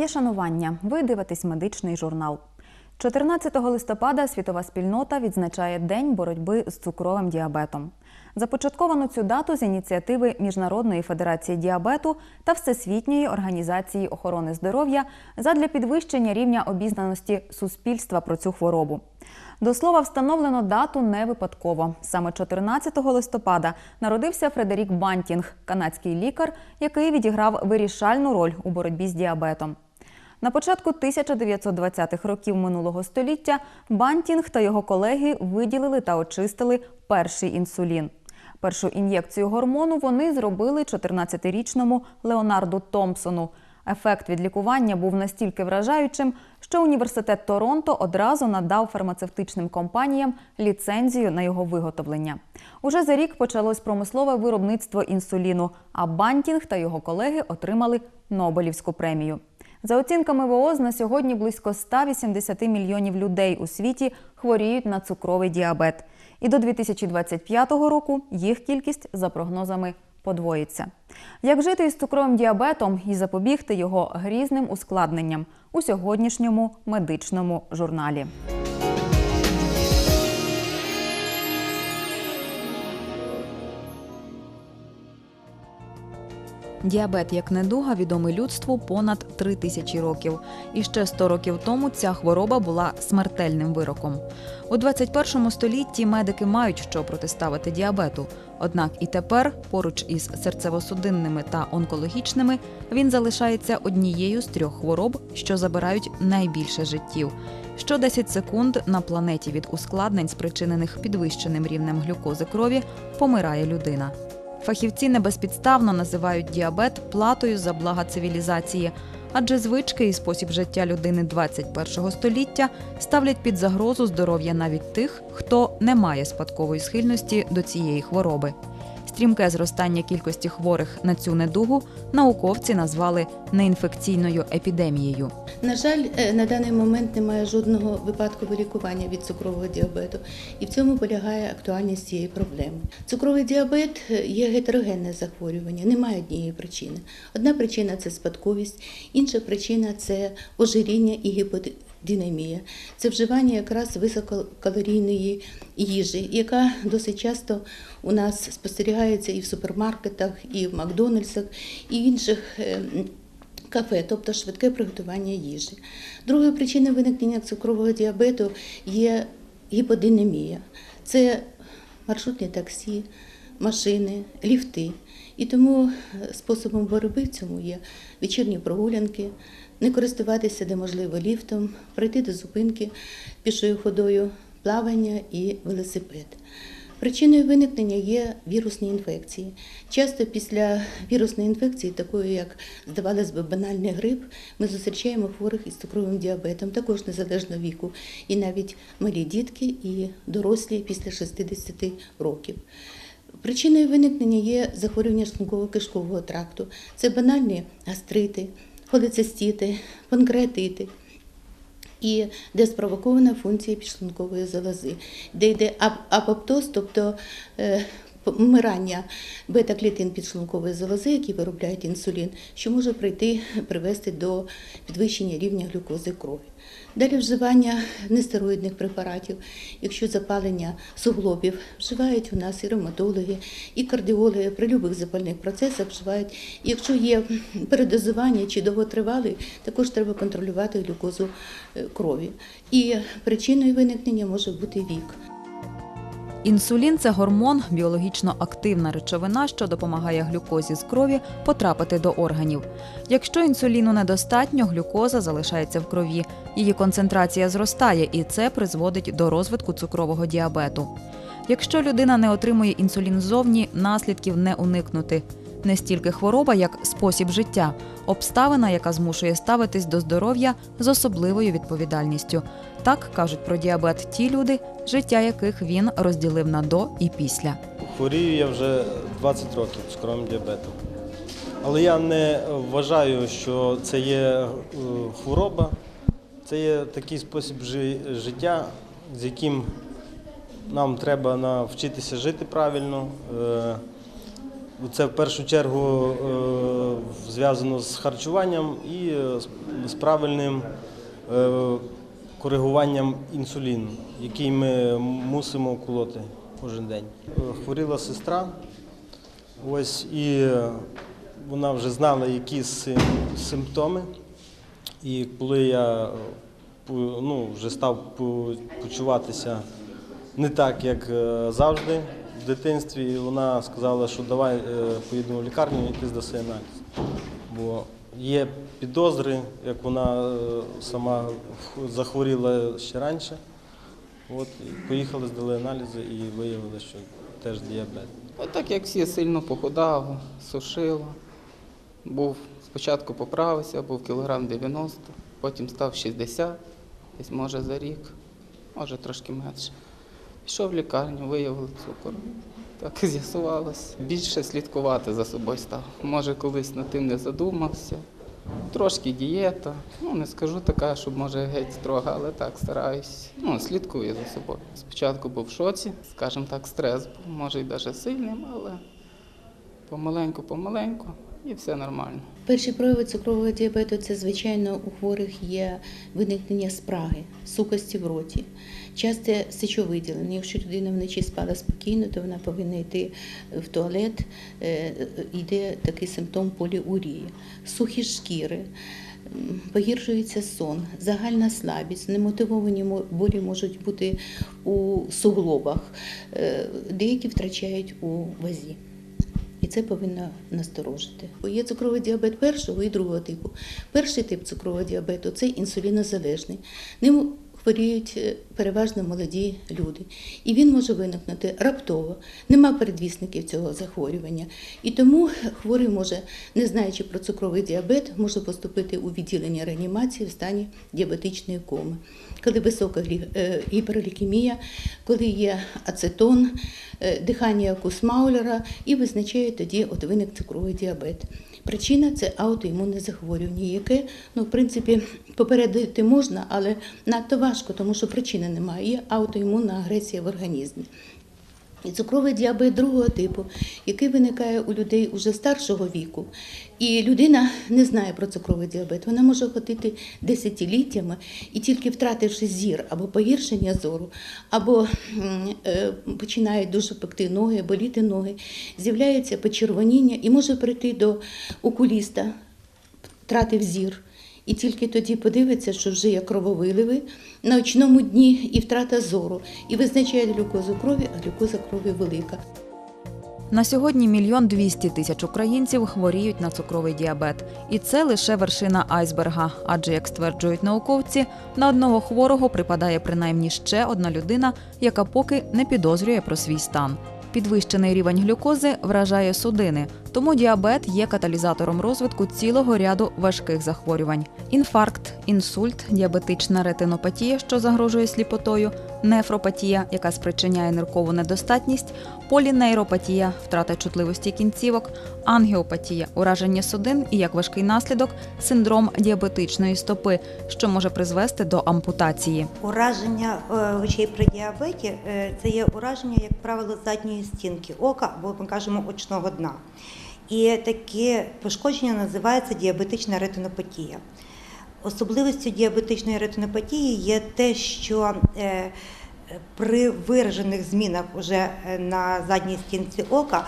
Моє шанування. Ви дивитесь медичний журнал. 14 листопада світова спільнота відзначає День боротьби з цукровим діабетом. Започатковано цю дату з ініціативи Міжнародної федерації діабету та Всесвітньої організації охорони здоров'я задля підвищення рівня обізнаності суспільства про цю хворобу. До слова, встановлено дату не випадково. Саме 14 листопада народився Фредерік Бантінг, канадський лікар, який відіграв вирішальну роль у боротьбі з діабетом. На початку 1920-х років минулого століття Бантінг та його колеги виділили та очистили перший інсулін. Першу ін'єкцію гормону вони зробили 14-річному Леонарду Томпсону. Ефект від лікування був настільки вражаючим, що університет Торонто одразу надав фармацевтичним компаніям ліцензію на його виготовлення. Уже за рік почалось промислове виробництво інсуліну, а Бантінг та його колеги отримали Нобелівську премію. За оцінками ВООЗ, на сьогодні близько 180 мільйонів людей у світі хворіють на цукровий діабет. І до 2025 року їх кількість, за прогнозами, подвоїться. Як жити із цукровим діабетом і запобігти його грізним ускладненням у сьогоднішньому медичному журналі. Діабет як недуга відомий людству понад три тисячі років. І ще 100 років тому ця хвороба була смертельним вироком. У 21 столітті медики мають що протиставити діабету. Однак і тепер, поруч із серцево-судинними та онкологічними, він залишається однією з трьох хвороб, що забирають найбільше життів. Що 10 секунд на планеті від ускладнень, спричинених підвищеним рівнем глюкози крові, помирає людина. Фахівці небезпідставно називають діабет платою за блага цивілізації, адже звички і спосіб життя людини 21 століття ставлять під загрозу здоров'я навіть тих, хто не має спадкової схильності до цієї хвороби. Стрімке зростання кількості хворих на цю недугу науковці назвали неінфекційною епідемією. На жаль, е, на даний момент немає жодного випадку лікування від цукрового діабету, і в цьому полягає актуальність цієї проблеми. Цукровий діабет е, є гетерогенне захворювання, немає однієї причини. Одна причина це спадковість, інша причина це ожиріння і гіподинамія. Це вживання якраз висококалорійної їжі, яка досить часто у нас спостерігається і в супермаркетах, і в Макдональдсах, і інших. е, Кафе, тобто швидке приготування їжі. Другою причиною виникнення цукрового діабету є гіподинамія. Це маршрутні таксі, машини, ліфти. І тому е, способом боротьби в цьому є вечірні прогулянки, не користуватися де можливо ліфтом, прийти до зупинки пішою ходою, плавання і велосипед. Причиною виникнення є вірусні інфекції. Часто після вірусної інфекції, такої як здавалось би банальний грип, ми зустрічаємо хворих із цукровим діабетом, також незалежно віку, і навіть малі дітки і дорослі після 60 років. Причиною виникнення є захворювання шлунково-кишкового тракту. Це банальні гастрити, холецистіти, панкреатити і де спровокована функція підшлункової залози, де йде апоптоз, тобто е, помирання бета-клітин підшлункової залози, які виробляють інсулін, що може прийти привести до підвищення рівня глюкози крові. Далі вживання нестероїдних препаратів, якщо запалення суглобів, вживають у нас і ревматологи, і кардіологи при любих запальних процесах вживають. І якщо є передозування чи довготривалий, також треба контролювати глюкозу е, крові. І причиною виникнення може бути вік. Інсулін це гормон, біологічно активна речовина, що допомагає глюкозі з крові потрапити до органів. Якщо інсуліну недостатньо, глюкоза залишається в крові. Її концентрація зростає, і це призводить до розвитку цукрового діабету. Якщо людина не отримує інсулін ззовні, наслідків не уникнути. Не стільки хвороба, як спосіб життя, обставина, яка змушує ставитись до здоров'я з особливою відповідальністю. Так кажуть про діабет ті люди, життя яких він розділив на до і після. Хворію я вже 20 років цукровим діабетом. Але я не вважаю, що це є е, хвороба, це є такий спосіб життя, з яким нам треба навчитися жити правильно, е, Це в першу чергу е, зв'язано з харчуванням і е, з- правильним е, коригуванням інсуліну, який ми мусимо колоти кожен день. Хворіла сестра, ось і вона вже знала, які симптоми. І коли я ну, вже став почуватися не так, як завжди в дитинстві, вона сказала, що давай е, поїдемо в лікарню і ти здаси аналіз. Бо є підозри, як вона е, сама захворіла ще раніше. От, поїхали, здали аналізи і виявили, що теж діабет. От так як всі сильно похудав, сушило. Був спочатку поправився, був кілограм 90, потім став 60, десь може за рік, може трошки менше. Пішов в лікарню, виявили цукор. Так і з'ясувалось. Більше слідкувати за собою став. Може, колись над тим не задумався. Трошки дієта. Ну, не скажу така, щоб може геть строга, але так стараюсь. Ну, слідкую за собою. Спочатку був в шоці, скажімо так, стрес був, може й навіть сильним, але помаленьку, помаленьку і все нормально. Перші прояви цукрового діабету це, звичайно, у хворих є виникнення спраги, сухості в роті, часте сечовиділення. Якщо людина вночі спала спокійно, то вона повинна йти в туалет, е, йде такий симптом поліурії, сухі шкіри. Погіршується сон, загальна слабість, немотивовані болі можуть бути у суглобах, е, деякі втрачають у вазі. І це повинно насторожити. Є цукровий діабет першого і другого типу. Перший тип цукрового діабету це інсулінозалежний. Ним хворіють е, переважно молоді люди. І він може виникнути раптово. Нема передвісників цього захворювання. І тому хворий може, не знаючи про цукровий діабет, може поступити у відділення реанімації в стані діабетичної коми. Коли висока е, гіперлікемія, коли є ацетон, е, дихання Кусмаулера і визначає тоді от виник цукровий діабет. Причина це аутоімунне захворювання, яке, ну, в принципі, попередити можна, але надто важко, тому що причини немає. Є аутоімунна агресія в організмі. І цукровий діабет другого типу, який виникає у людей уже старшого віку, і людина не знає про цукровий діабет. Вона може ходити десятиліттями і тільки втративши зір або погіршення зору, або е, починають дуже пекти ноги, боліти ноги, з'являється почервоніння і може прийти до окуліста, втратив зір. І тільки тоді подивиться, що вже є крововиливи на очному дні і втрата зору, і визначає глюкозу крові, а глюкоза крові велика. На сьогодні мільйон двісті тисяч українців хворіють на цукровий діабет. І це лише вершина айсберга. Адже, як стверджують науковці, на одного хворого припадає принаймні ще одна людина, яка поки не підозрює про свій стан. Підвищений рівень глюкози вражає судини, тому діабет є каталізатором розвитку цілого ряду важких захворювань: інфаркт, інсульт, діабетична ретинопатія, що загрожує сліпотою, нефропатія, яка спричиняє ниркову недостатність, полінейропатія, втрата чутливості кінцівок, ангіопатія, ураження судин і як важкий наслідок синдром діабетичної стопи, що може призвести до ампутації. Ураження е, очей при діабеті е, це є ураження, як правило, задньої стінки ока, або ми кажемо очного дна. І таке пошкодження називається діабетична ретинопатія. Особливістю діабетичної ретинопатії є те, що е, при виражених змінах уже е, на задній стінці ока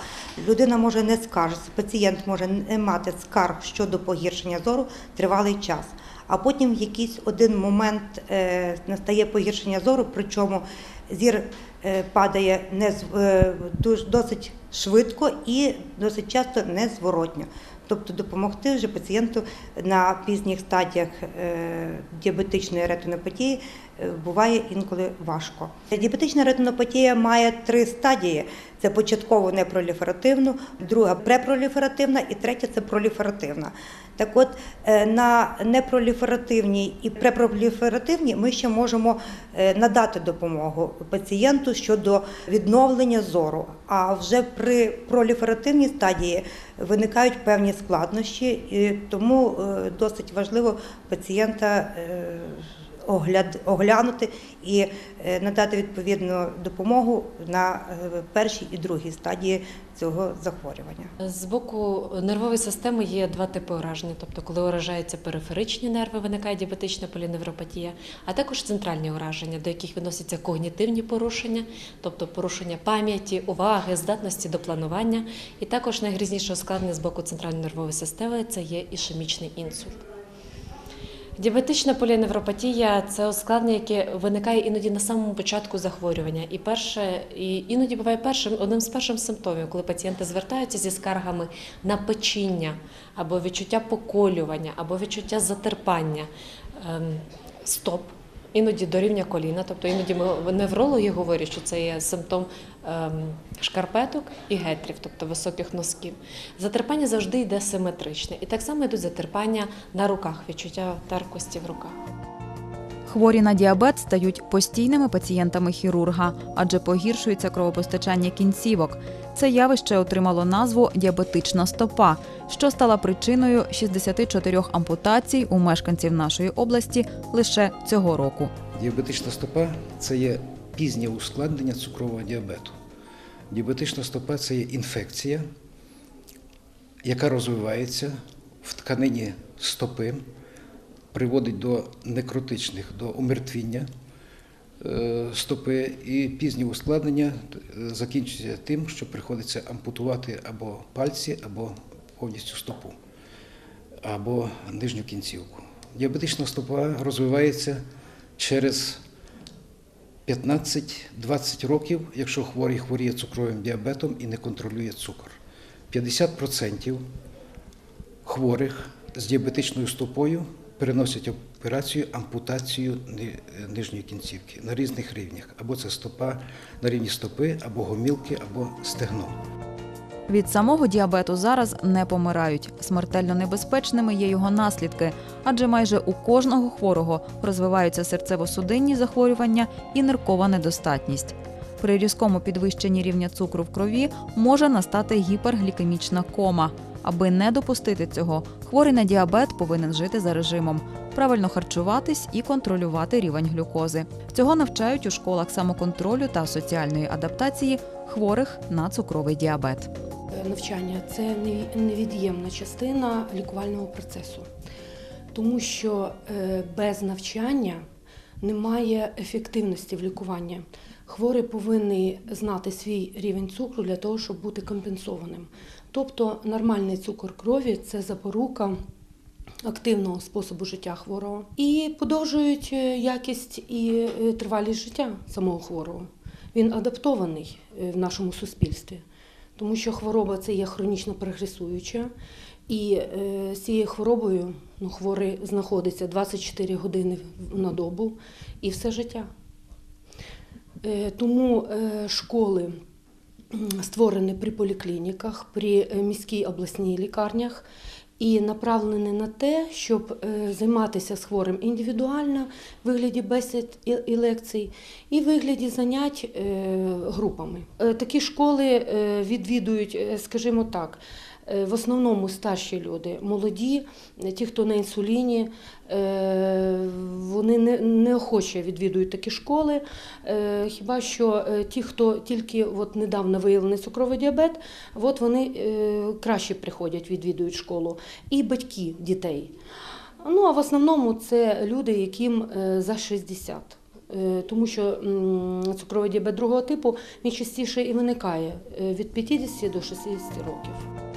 людина може не скаржитися, пацієнт може не мати скарг щодо погіршення зору тривалий час. А потім в якийсь один момент е, настає погіршення зору, причому зір падає не е, досить швидко і досить часто незворотньо. Тобто допомогти вже пацієнту на пізніх стадіях е, діабетичної ретинопатії е, буває інколи важко. Діабетична ретинопатія має три стадії: це початково непроліферативну, друга препроліферативна і третя це проліферативна. Так от е, на непроліферативній і препроліферативній ми ще можемо е, надати допомогу пацієнту щодо відновлення зору. А вже при проліферативній стадії виникають певні складнощі, і тому е, досить важливо пацієнта оглянути і е, надати відповідну допомогу на е, першій і другій стадії цього захворювання. З боку нервової системи є два типи ураження. Тобто, коли уражаються периферичні нерви, виникає діабетична поліневропатія, а також центральні ураження, до яких відносяться когнітивні порушення, тобто порушення пам'яті, уваги, здатності до планування. І також найгрізніше ускладнення з боку центральної нервової системи це є ішемічний інсульт. Діабетична поліневропатія це ускладнення, яке виникає іноді на самому початку захворювання. І перше, і іноді буває першим одним з перших симптомів, коли пацієнти звертаються зі скаргами на печіння або відчуття поколювання, або відчуття затерпання ем, стоп. Іноді до рівня коліна, тобто іноді ми неврологи говорять, що це є симптом шкарпеток і гетрів, тобто високих носків. Затерпання завжди йде симетричне. І так само йдуть затерпання на руках, відчуття теркості в руках. Хворі на діабет стають постійними пацієнтами хірурга, адже погіршується кровопостачання кінцівок. Це явище отримало назву діабетична стопа, що стала причиною 64 ампутацій у мешканців нашої області лише цього року. Діабетична стопа це є пізнє ускладнення цукрового діабету. Діабетична стопа це є інфекція, яка розвивається в тканині стопи, приводить до некротичних, до умертвіння е, стопи, і пізнє ускладнення е, закінчується тим, що приходиться ампутувати або пальці, або повністю стопу, або нижню кінцівку. Діабетична стопа розвивається через 15-20 років, якщо хворий хворіє цукровим діабетом і не контролює цукор. 50% хворих з діабетичною стопою переносять операцію ампутацію нижньої кінцівки на різних рівнях. Або це стопа на рівні стопи, або гомілки, або стегно. Від самого діабету зараз не помирають. Смертельно небезпечними є його наслідки, адже майже у кожного хворого розвиваються серцево-судинні захворювання і ниркова недостатність. При різкому підвищенні рівня цукру в крові може настати гіперглікемічна кома. Аби не допустити цього, хворий на діабет повинен жити за режимом, правильно харчуватись і контролювати рівень глюкози. Цього навчають у школах самоконтролю та соціальної адаптації хворих на цукровий діабет. Навчання це невід'ємна частина лікувального процесу, тому що е, без навчання немає ефективності в лікуванні. Хворий повинен знати свій рівень цукру для того, щоб бути компенсованим. Тобто нормальний цукор крові це запорука активного способу життя хворого і подовжують е, якість і е, тривалість життя самого хворого. Він адаптований в нашому суспільстві, тому що хвороба це є хронічно прогресуюча, і е, з цією хворобою ну, хворий знаходиться 24 години на добу і все життя. Е, Тому е, школи створені при поліклініках, при міській обласній лікарнях і направлене на те, щоб е, займатися з хворим індивідуально в вигляді бесід і- лекцій, і в вигляді занять е, групами. Е, Такі школи відвідують, скажімо так. Е, В основному старші люди, молоді, ті, хто на інсуліні, е, вони неохоче відвідують такі школи. Е, Хіба що ті, хто тільки от недавно виявлений цукровий діабет, от вони краще приходять, відвідують школу, і батьки дітей. Ну а в основному це люди, яким за 60. Е, Тому що цукровий діабет другого типу він частіше і виникає від 50 до 60 років.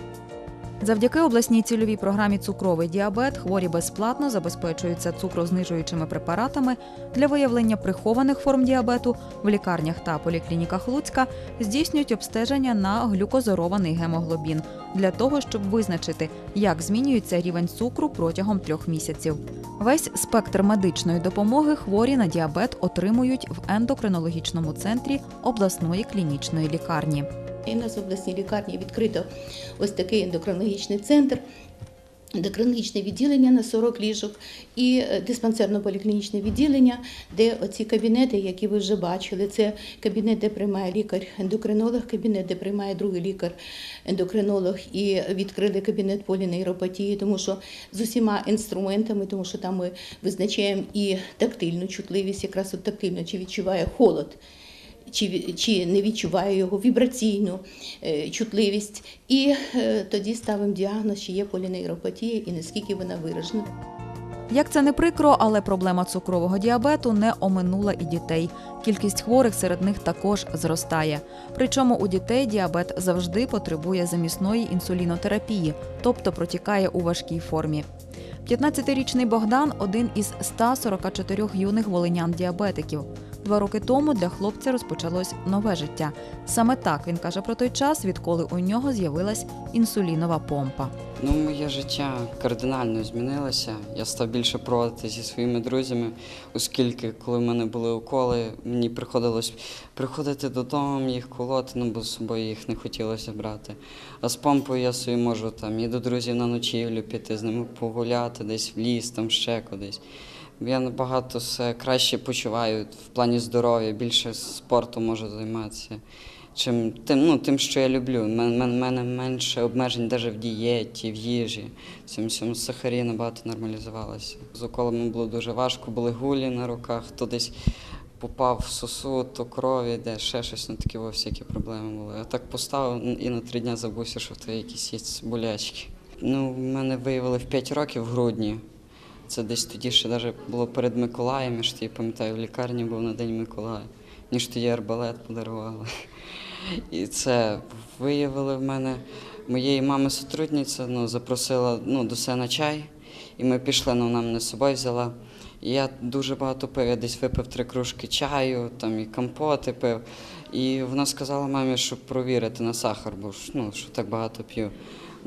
Завдяки обласній цільовій програмі Цукровий діабет хворі безплатно забезпечуються цукрознижуючими препаратами для виявлення прихованих форм діабету в лікарнях та поліклініках Луцька здійснюють обстеження на глюкозорований гемоглобін для того, щоб визначити, як змінюється рівень цукру протягом трьох місяців. Весь спектр медичної допомоги хворі на діабет отримують в ендокринологічному центрі обласної клінічної лікарні. І в нас в обласній лікарні відкрито ось такий ендокринологічний центр. Ендокринічне відділення на 40 ліжок і е, диспансерно-поліклінічне відділення, де оці кабінети, які ви вже бачили, це кабінет, де приймає лікар-ендокринолог, кабінет, де приймає другий лікар-ендокринолог, і відкрили кабінет полінейропатії, тому що з усіма інструментами, тому що там ми визначаємо і тактильну чутливість, якраз от тактильно, чи відчуває холод чи, чи не відчуває його вібраційну е, чутливість. І е, тоді ставимо діагноз, чи є полінейропатія і наскільки вона виражена. Як це не прикро, але проблема цукрового діабету не оминула і дітей. Кількість хворих серед них також зростає. Причому у дітей діабет завжди потребує замісної інсулінотерапії, тобто протікає у важкій формі. 15-річний Богдан один із 144 юних волинян-діабетиків. Два роки тому для хлопця розпочалось нове життя. Саме так він каже про той час, відколи у нього з'явилась інсулінова помпа. Ну, моє життя кардинально змінилося. Я став більше проводити зі своїми друзями, оскільки, коли в мене були уколи, мені приходилось приходити додому, їх колоти, ну бо з собою їх не хотілося брати. А з помпою я собі можу там і до друзів на ночівлю піти, з ними погуляти, десь в ліс, там ще кудись. Я набагато все краще почуваю в плані здоров'я, більше спорту можу займатися. Чим тим, ну, тим, що я люблю. У мене, менше обмежень навіть в дієті, в їжі. Цьому всьому сахарі набагато нормалізувалося. З уколами було дуже важко, були гулі на руках, то десь попав в сосуд, то крові, де ще щось, ну такі всякі проблеми були. Я так поставив і на три дні забувся, що в тебе якісь є болячки. Ну, мене виявили в 5 років в грудні. Це десь тоді ще навіть було перед Миколаєм, я тоді пам'ятаю, в лікарні був на День Миколая. Мені ж тоді арбалет подарували. І це виявили в мене. Моєї мами сотрудниця ну, запросила ну, до себе на чай, і ми пішли, ну, вона мене з собою взяла. І я дуже багато пив, я десь випив три кружки чаю, там і компоти пив. І вона сказала мамі, щоб провірити на сахар, бо ну, що так багато п'ю.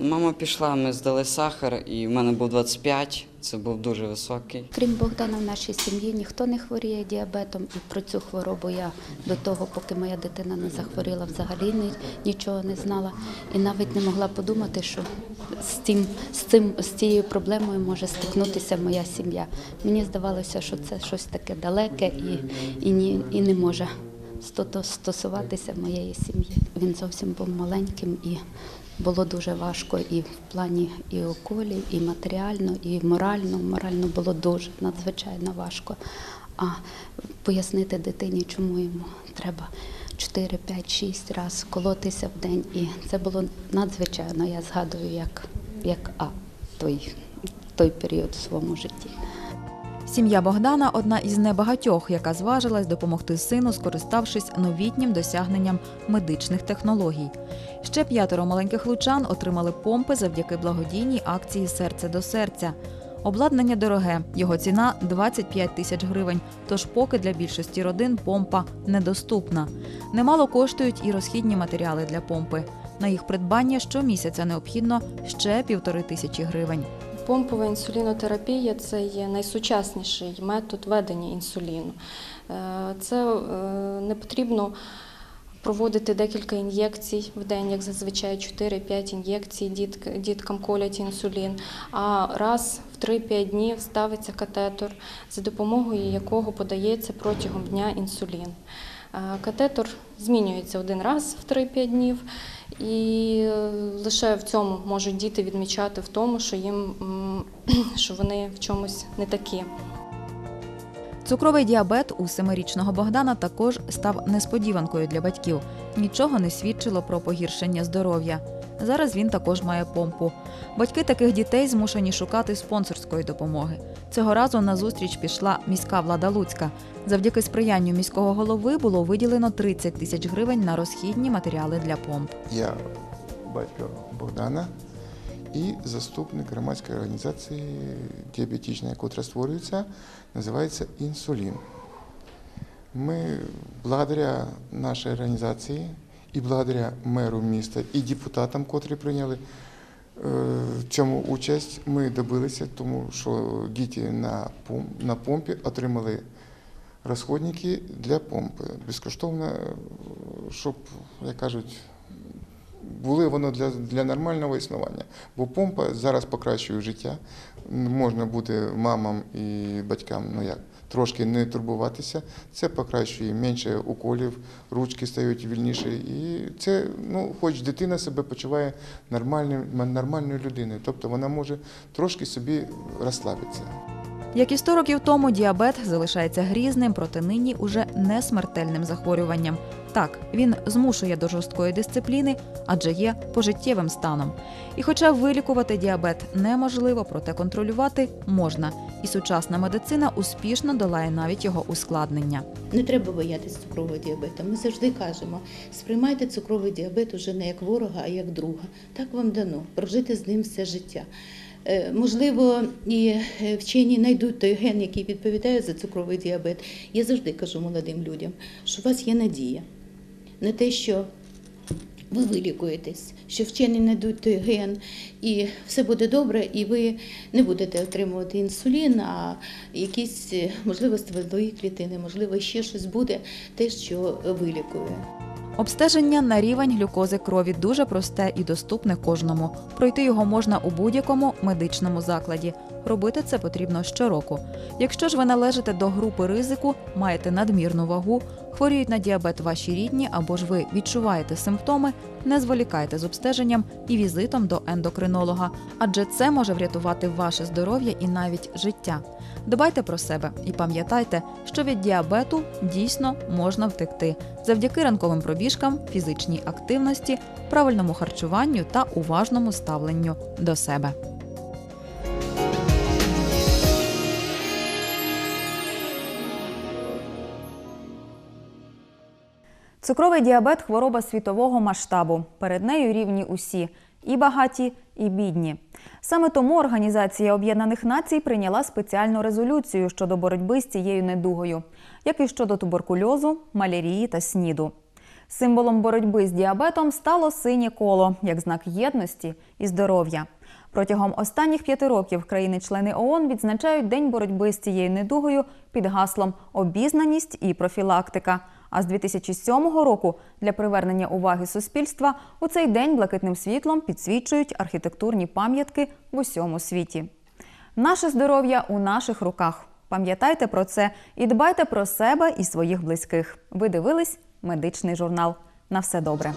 Мама пішла, ми здали сахар, і в мене був 25, це був дуже високий. Крім Богдана, в нашій сім'ї ніхто не хворіє діабетом, і про цю хворобу я до того, поки моя дитина не захворіла, взагалі ні, нічого не знала. І навіть не могла подумати, що з цим, з цим з цією проблемою може стикнутися моя сім'я. Мені здавалося, що це щось таке далеке і, і, ні, і не може стосуватися моєї сім'ї. Він зовсім був маленьким і було дуже важко і в плані і уколів, і матеріально, і морально. Морально було дуже надзвичайно важко. А пояснити дитині, чому йому треба 4, 5, 6 разів колотися в день. І це було надзвичайно. Я згадую, як, як а той, той період в своєму житті. Сім'я Богдана одна із небагатьох, яка зважилась допомогти сину, скориставшись новітнім досягненням медичних технологій. Ще п'ятеро маленьких лучан отримали помпи завдяки благодійній акції Серце до серця. Обладнання дороге, його ціна 25 тисяч гривень. Тож поки для більшості родин помпа недоступна. Немало коштують і розхідні матеріали для помпи. На їх придбання щомісяця необхідно ще півтори тисячі гривень. Помпова інсулінотерапія це є найсучасніший метод ведення інсуліну. Е, Це е, не потрібно проводити декілька ін'єкцій в день, як зазвичай 4-5 ін'єкцій діткам колять інсулін. А раз в 3-5 днів ставиться катетор, за допомогою якого подається протягом дня інсулін. Е, Катетор змінюється один раз в 3-5 днів, і е, лише в цьому можуть діти відмічати в тому, що їм що вони в чомусь не такі. Цукровий діабет у семирічного Богдана також став несподіванкою для батьків. Нічого не свідчило про погіршення здоров'я. Зараз він також має помпу. Батьки таких дітей змушені шукати спонсорської допомоги. Цього разу на зустріч пішла міська влада Луцька. Завдяки сприянню міського голови було виділено 30 тисяч гривень на розхідні матеріали для помп. Я батько Богдана і заступник громадської організації діабетичної, яка створюється, називається Інсулін. Ми благодаря нашій організації і благодаря меру міста і депутатам, котрі прийняли е, в цьому участь, ми добилися, тому що діти на помпі отримали розходники для помпи. Безкоштовно, щоб, як кажуть, були воно для, для нормального існування. Бо помпа зараз покращує життя. Можна бути мамам і батькам, ну як, трошки не турбуватися. Це покращує менше уколів, ручки стають вільніші. І це, ну, хоч дитина себе почуває нормальним, нормальною людиною. Тобто вона може трошки собі розслабитися. Як і 100 років тому, діабет залишається грізним, проте нині уже не смертельним захворюванням. Так, він змушує до жорсткої дисципліни, адже є пожиттєвим станом. І хоча вилікувати діабет неможливо, проте контролювати можна. І сучасна медицина успішно долає навіть його ускладнення. Не треба боятися цукрового діабету. Ми завжди кажемо, сприймайте цукровий діабет уже не як ворога, а як друга. Так вам дано прожити з ним все життя. Е, Можливо, і е, вчені знайдуть той ген, який відповідає за цукровий діабет. Я завжди кажу молодим людям, що у вас є надія на те, що ви вилікуєтесь, що вчені знайдуть той ген, і все буде добре, і ви не будете отримувати інсулін, а якісь, е, можливо, стволові клітини, можливо, ще щось буде, те, що вилікує. Обстеження на рівень глюкози крові дуже просте і доступне кожному. Пройти його можна у будь-якому медичному закладі. Робити це потрібно щороку. Якщо ж ви належите до групи ризику, маєте надмірну вагу, хворіють на діабет ваші рідні або ж ви відчуваєте симптоми, не зволікайте з обстеженням і візитом до ендокринолога, адже це може врятувати ваше здоров'я і навіть життя. Дбайте про себе і пам'ятайте, що від діабету дійсно можна втекти завдяки ранковим пробіжкам, фізичній активності, правильному харчуванню та уважному ставленню до себе. Цукровий діабет хвороба світового масштабу. Перед нею рівні усі і багаті, і бідні. Саме тому Організація Об'єднаних Націй прийняла спеціальну резолюцію щодо боротьби з цією недугою, як і щодо туберкульозу, малярії та сніду. Символом боротьби з діабетом стало синє коло як знак єдності і здоров'я. Протягом останніх п'яти років країни-члени ООН відзначають День боротьби з цією недугою під гаслом Обізнаність і профілактика. А з 2007 року для привернення уваги суспільства у цей день блакитним світлом підсвічують архітектурні пам'ятки в усьому світі. Наше здоров'я у наших руках. Пам'ятайте про це і дбайте про себе і своїх близьких. Ви дивились медичний журнал. На все добре.